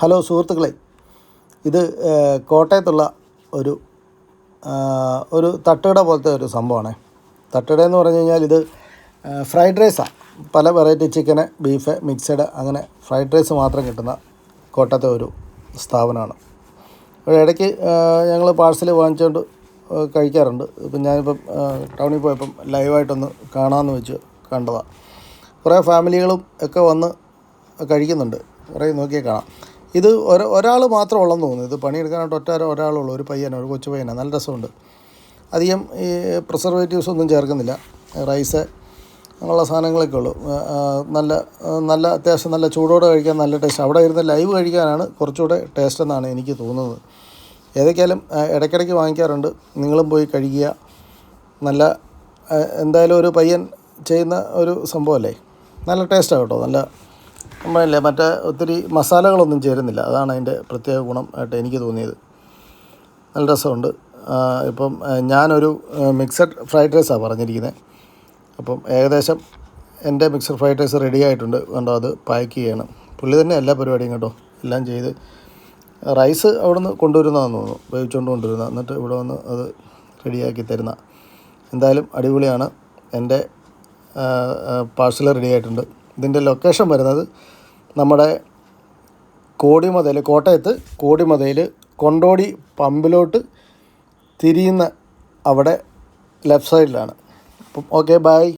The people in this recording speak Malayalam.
ഹലോ സുഹൃത്തുക്കളെ ഇത് കോട്ടയത്തുള്ള ഒരു ഒരു തട്ടുകട പോലത്തെ ഒരു സംഭവമാണ്. തട്ടുകട എന്ന് പറഞ്ഞു കഴിഞ്ഞാൽ ഇത് ഫ്രൈഡ് റൈസാണ് പല വെറൈറ്റി ചിക്കന് ബീഫ് മിക്സഡ് അങ്ങനെ ഫ്രൈഡ് റൈസ് മാത്രം കിട്ടുന്ന കോട്ടയത്തെ ഒരു സ്ഥാപനമാണ്. അപ്പോൾ ഇടയ്ക്ക് ഞങ്ങൾ പാഴ്സൽ വാങ്ങിച്ചുകൊണ്ട് കഴിക്കാറുണ്ട്. ഇപ്പം ഞാനിപ്പം ടൗണിൽ പോയപ്പം ലൈവായിട്ടൊന്ന് കാണാമെന്ന് വെച്ച് കണ്ടതാണ് കുറേ ഫാമിലികളും ഒക്കെ വന്ന് കഴിക്കുന്നുണ്ട്. കുറേ നോക്കിയാൽ കാണാം. ഇത് ഒര ഒരാൾ മാത്രം ഉള്ളെന്ന് തോന്നുന്നു. ഇത് പണിയെടുക്കാനായിട്ട് ഒറ്റ ഒരാളുള്ളൂ. ഒരു പയ്യനാണ് ഒരു കൊച്ചു പയ്യനാണ് നല്ല രസമുണ്ട്. അധികം ഈ പ്രിസർവേറ്റീവ്സ് ഒന്നും ചേർക്കുന്നില്ല. റൈസ് അങ്ങനെയുള്ള സാധനങ്ങളൊക്കെ ഉള്ളൂ. നല്ല നല്ല അത്യാവശ്യം നല്ല ചൂടോടെ കഴിക്കാൻ നല്ല ടേസ്റ്റ്. അവിടെ ഇരുന്ന് ലൈവ് കഴിക്കാനാണ് കുറച്ചുകൂടെ ടേസ്റ്റ് എന്നാണ് എനിക്ക് തോന്നുന്നത്. ഏതൊക്കെയാലും ഇടയ്ക്കിടയ്ക്ക് വാങ്ങിക്കാറുണ്ട്. നിങ്ങളും പോയി കഴിക്കുക. നല്ല എന്തായാലും ഒരു പയ്യൻ ചെയ്യുന്ന ഒരു സംഭവമല്ലേ? നല്ല ടേസ്റ്റാണ് കേട്ടോ. നല്ല നമ്മളല്ലേ മറ്റേ ഒത്തിരി മസാലകളൊന്നും ചേരുന്നില്ല. അതാണ് അതിന്റെ പ്രത്യേക ഗുണം ആയിട്ട് എനിക്ക് തോന്നിയത്. നല്ല രസമുണ്ട്. ഇപ്പം ഞാനൊരു മിക്സഡ് ഫ്രൈഡ് റൈസാണ് പറഞ്ഞിരിക്കുന്നത് അപ്പം ഏകദേശം എന്റെ മിക്സഡ് ഫ്രൈഡ് റൈസ് റെഡി ആയിട്ടുണ്ട്. കണ്ടോ അത് പാക്ക് ചെയ്യണം. പുള്ളി തന്നെ എല്ലാ പരിപാടിയും കേട്ടോ എല്ലാം ചെയ്ത്. റൈസ് അവിടെ നിന്ന് കൊണ്ടുവരുന്നതാണെന്ന് തോന്നുന്നു. വേവിച്ചുകൊണ്ട് കൊണ്ടുവരുന്ന. എന്നിട്ട് ഇവിടെ വന്ന് അത് റെഡിയാക്കി തരുന്ന. എന്തായാലും അടിപൊളിയാണ്. എന്റെ പാഴ്സൽ റെഡി ആയിട്ടുണ്ട്. ഇതിന്റെ ലൊക്കേഷൻ വരുന്നത് നമ്മുടെ കോടിമതയിൽ കോട്ടയത്ത് കോടിമതയിൽ കൊണ്ടോടി പമ്പിലോട്ട് തിരിയുന്ന അവിടെ ലെഫ്റ്റ് സൈഡിലാണ് ഓക്കെ ബൈ